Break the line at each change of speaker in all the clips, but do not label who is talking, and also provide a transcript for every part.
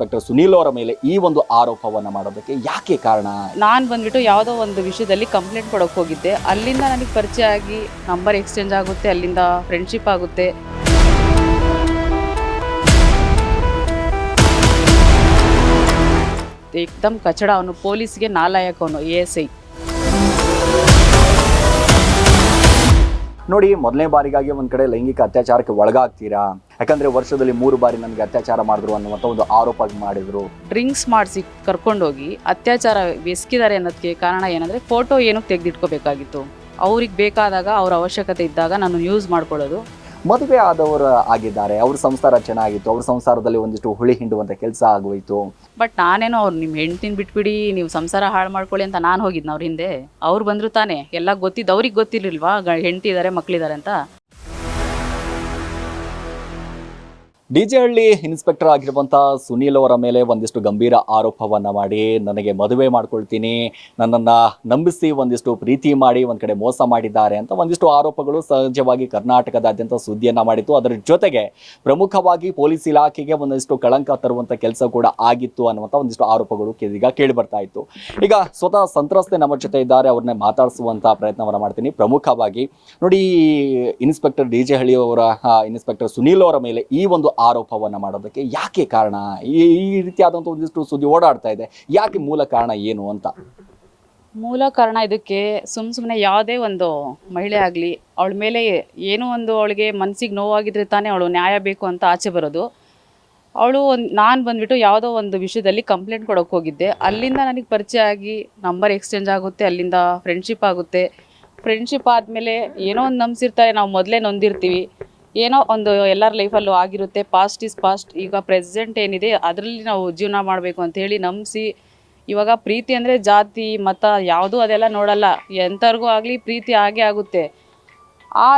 Inspector Sunil ಅವರ ಮೇಲೆ ಈ ಒಂದು ಆರೋಪವನ್ನ ಮಾಡೋದಕ್ಕೆ ಯಾಕೆ ಕಾರಣ?
ನಾನು ಬಂದ್ಬಿಟ್ಟು ಯಾವುದೋ ಒಂದು ವಿಷಯದಲ್ಲಿ ಕಂಪ್ಲೇಂಟ್ ಕೊಡೋಕೆ ಹೋಗಿದ್ದೆ. ಅಲ್ಲಿಂದ ನನಗೆ ಪರಿಚಯ ಆಗಿ ನಂಬರ್ ಎಕ್ಸ್ಚೇಂಜ್ ಆಗುತ್ತೆ, ಅಲ್ಲಿಂದ ಫ್ರೆಂಡ್ಶಿಪ್ ಆಗುತ್ತೆ. ಏಕ್ದಮ್ ಕಚಡ ಅವನು, ಪೊಲೀಸ್ಗೆ ನಾಲಾಯಕ ಅವನು
ನೋಡಿ, ಮೊದಲನೇ ಬಾರಿಗಾಗಿ ಒಂದು ಕಡೆ ಲೈಂಗಿಕ ಅತ್ಯಾಚಾರಕ್ಕೆ ಒಳಗಾಗ್ತೀರಾ? ಯಾಕಂದ್ರೆ ವರ್ಷದಲ್ಲಿ ಮೂರು ಬಾರಿ ನನಗೆ ಅತ್ಯಾಚಾರ ಮಾಡಿದ್ರು ಅನ್ನುವಂಥ ಒಂದು ಆರೋಪ ಮಾಡಿದ್ರು.
ಡ್ರಿಂಕ್ಸ್ ಮಾಡಿಸಿ ಕರ್ಕೊಂಡೋಗಿ ಅತ್ಯಾಚಾರ ಬೆಸ್ಕಿದ್ದಾರೆ ಅನ್ನೋದಕ್ಕೆ ಕಾರಣ ಏನಂದ್ರೆ ಫೋಟೋ ಏನಕ್ಕೆ ತೆಗೆದಿಟ್ಕೋಬೇಕಾಗಿತ್ತು. ಅವ್ರಿಗೆ ಬೇಕಾದಾಗ ಅವ್ರ ಅವಶ್ಯಕತೆ ಇದ್ದಾಗ ನಾನು ಯೂಸ್ ಮಾಡ್ಕೊಳ್ಳೋದು.
ಮದುವೆ ಆದವರು ಆಗಿದ್ದಾರೆ. ಅವ್ರ ಸಂಸಾರ ಚೆನ್ನಾಗಿತ್ತು. ಅವ್ರ ಸಂಸಾರದಲ್ಲಿ ಒಂದಿಷ್ಟು ಹುಳಿ ಹಿಂಡುವಂತ ಕೆಲಸ ಆಗೋಯ್ತು.
ಬಟ್ ನಾನೇನೋ ಅವ್ರು ನಿಮ್ಮ ಹೆಂಡ್ತಿನ ಬಿಟ್ಬಿಡಿ, ನೀವು ಸಂಸಾರ ಹಾಳು ಮಾಡ್ಕೊಳ್ಳಿ ಅಂತ ನಾನು ಹೋಗಿದ್ನ ಅವ್ರ ಹಿಂದೆ. ಅವ್ರು ಬಂದ್ರು ತಾನೇ. ಎಲ್ಲ ಗೊತ್ತಿದ್ದು ಅವ್ರಿಗೆ ಗೊತ್ತಿರಲಿಲ್ವಾ? ಹೆಂಡತಿ ಹೆಂಡ್ತಿ ಇದ್ದಾರೆ ಮಕ್ಕಳಿದ್ದಾರೆ ಅಂತ.
ಡಿಜೆಹಳ್ಳಿ ಇನ್ಸ್ಪೆಕ್ಟರ್ ಆಗಿರುವಂಥ ಸುನೀಲ್ ಅವರ ಮೇಲೆ ಒಂದಿಷ್ಟು ಗಂಭೀರ ಆರೋಪವನ್ನು ಮಾಡಿ ನನಗೆ ಮದುವೆ ಮಾಡ್ಕೊಳ್ತೀನಿ, ನನ್ನನ್ನು ನಂಬಿಸಿ ಒಂದಿಷ್ಟು ಪ್ರೀತಿ ಮಾಡಿ ಒಂದು ಕಡೆ ಮೋಸ ಮಾಡಿದ್ದಾರೆ ಅಂತ ಒಂದಿಷ್ಟು ಆರೋಪಗಳು ಸಹಜವಾಗಿ ಕರ್ನಾಟಕದಾದ್ಯಂತ ಸುದ್ದಿಯನ್ನು ಮಾಡಿತ್ತು. ಅದರ ಜೊತೆಗೆ ಪ್ರಮುಖವಾಗಿ ಪೊಲೀಸ್ ಇಲಾಖೆಗೆ ಒಂದಿಷ್ಟು ಕಳಂಕ ತರುವಂಥ ಕೆಲಸ ಕೂಡ ಆಗಿತ್ತು ಅನ್ನುವಂಥ ಒಂದಿಷ್ಟು ಆರೋಪಗಳು ಈಗ ಕೇಳಿ ಬರ್ತಾ ಇತ್ತು. ಈಗ ಸ್ವತಃ ಸಂತ್ರಸ್ತೆ ನಮ್ಮ ಜೊತೆ ಇದ್ದಾರೆ, ಅವ್ರನ್ನೇ ಮಾತಾಡಿಸುವಂಥ ಪ್ರಯತ್ನವನ್ನು ಮಾಡ್ತೀನಿ. ಪ್ರಮುಖವಾಗಿ ನೋಡಿ ಇನ್ಸ್ಪೆಕ್ಟರ್ ಡಿ ಜೆ ಹಳ್ಳಿ ಅವರ ಇನ್ಸ್ಪೆಕ್ಟರ್ ಸುನೀಲ್ ಅವರ ಮೇಲೆ ಈ ಒಂದು ಆರೋಪವನ್ನ ಮಾಡೋದಕ್ಕೆ ಯಾಕೆ ಕಾರಣ? ಈ ಈ ರೀತಿಯಾದಂಥ ಒಂದಿಷ್ಟು ಸುದ್ದಿ ಓಡಾಡ್ತಾ ಇದೆ. ಯಾಕೆ ಮೂಲ ಕಾರಣ ಏನು ಅಂತ?
ಮೂಲ ಕಾರಣ ಇದಕ್ಕೆ ಸುಮ್ ಸುಮ್ಮನೆ ಯಾವುದೇ ಒಂದು ಮಹಿಳೆ ಆಗಲಿ, ಅವಳ ಮೇಲೆ ಏನೋ ಒಂದು ಅವಳಿಗೆ ಮನಸ್ಸಿಗೆ ನೋವಾಗಿದ್ರೆ ತಾನೇ ಅವಳು ನ್ಯಾಯ ಬೇಕು ಅಂತ ಆಚೆ ಬರೋದು. ಅವಳು ಒಂದು, ನಾನು ಬಂದ್ಬಿಟ್ಟು ಯಾವುದೋ ಒಂದು ವಿಷಯದಲ್ಲಿ ಕಂಪ್ಲೇಂಟ್ ಕೊಡೋಕೆ ಹೋಗಿದ್ದೆ. ಅಲ್ಲಿಂದ ನನಗೆ ಪರಿಚಯ ಆಗಿ ನಂಬರ್ ಎಕ್ಸ್ಚೇಂಜ್ ಆಗುತ್ತೆ, ಅಲ್ಲಿಂದ ಫ್ರೆಂಡ್ಶಿಪ್ ಆಗುತ್ತೆ. ಫ್ರೆಂಡ್ಶಿಪ್ ಆದಮೇಲೆ ಏನೋ ಒಂದು ನಂಬಿಸಿರ್ತಾರೆ, ನಾವು ಮೊದಲೇ ನೊಂದಿರ್ತೀವಿ. ಏನೋ ಒಂದು ಎಲ್ಲರ ಲೈಫಲ್ಲೂ ಆಗಿರುತ್ತೆ. ಪಾಸ್ಟ್ ಇಸ್ ಪಾಸ್ಟ್ ಈಗ ಪ್ರೆಸೆಂಟ್ ಏನಿದೆ, ಅದರಲ್ಲಿ ನಾವು ಜೀವನ ಮಾಡಬೇಕು ಅಂತ ಹೇಳಿ ನಂಬಿಸಿ. ಇವಾಗ ಪ್ರೀತಿ ಅಂದರೆ ಜಾತಿ, ಮತ ಯಾವುದು ಅದೆಲ್ಲ ನೋಡಲ್ಲ. ಎಂಥವ್ರಿಗೂ ಆಗಲಿ ಪ್ರೀತಿ ಆಗೇ ಆಗುತ್ತೆ. ಆ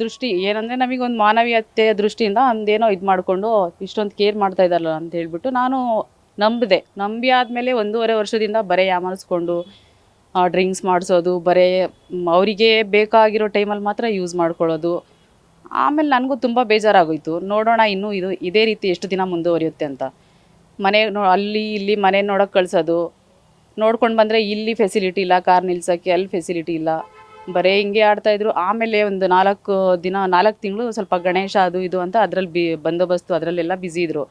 ದೃಷ್ಟಿ, ಏನಂದರೆ ನಮಗೊಂದು ಮಾನವೀಯತೆಯ ದೃಷ್ಟಿಯಿಂದ ಒಂದೇನೋ ಇದು ಮಾಡಿಕೊಂಡು ಇಷ್ಟೊಂದು ಕೇರ್ ಮಾಡ್ತಾ ಇದ್ದಾರಲ್ಲ ಅಂತ ಹೇಳ್ಬಿಟ್ಟು ನಾನು ನಂಬಿದೆ. ನಂಬಿ ಆದಮೇಲೆ ಒಂದೂವರೆ ವರ್ಷದಿಂದ ಬರೀ ಯಾಮಾರಿಸ್ಕೊಂಡು ಡ್ರಿಂಕ್ಸ್ ಮಾಡಿಸೋದು, ಬರೀ ಅವರಿಗೆ ಬೇಕಾಗಿರೋ ಟೈಮಲ್ಲಿ ಮಾತ್ರ ಯೂಸ್ ಮಾಡ್ಕೊಳ್ಳೋದು. ಆಮೇಲೆ ನನಗೂ ತುಂಬ ಬೇಜಾರಾಗೋಯ್ತು. ನೋಡೋಣ ಇನ್ನೂ ಇದು ಇದೇ ರೀತಿ ಎಷ್ಟು ದಿನ ಮುಂದುವರಿಯುತ್ತೆ ಅಂತ. ಮನೆ ನೋ, ಅಲ್ಲಿ ಇಲ್ಲಿ ಮನೆ ನೋಡೋಕೆ ಕಳಿಸೋದು. ನೋಡ್ಕೊಂಡು ಬಂದರೆ ಇಲ್ಲಿ ಫೆಸಿಲಿಟಿ ಇಲ್ಲ ಕಾರ್ ನಿಲ್ಸೋಕ್ಕೆ ಅಲ್ಲಿ ಫೆಸಿಲಿಟಿ ಇಲ್ಲ. ಬರೀ ಹಿಂಗೆ ಆಡ್ತಾಯಿದ್ರು ಆಮೇಲೆ ಒಂದು ನಾಲ್ಕು ದಿನ, ನಾಲ್ಕು ತಿಂಗಳು ಸ್ವಲ್ಪ ಗಣೇಶ ಅದು ಇದು ಅಂತ ಅದರಲ್ಲಿ ಬಿ, ಬಂದೋಬಸ್ತು ಅದರಲ್ಲೆಲ್ಲ ಬ್ಯುಸಿ ಇದ್ದರು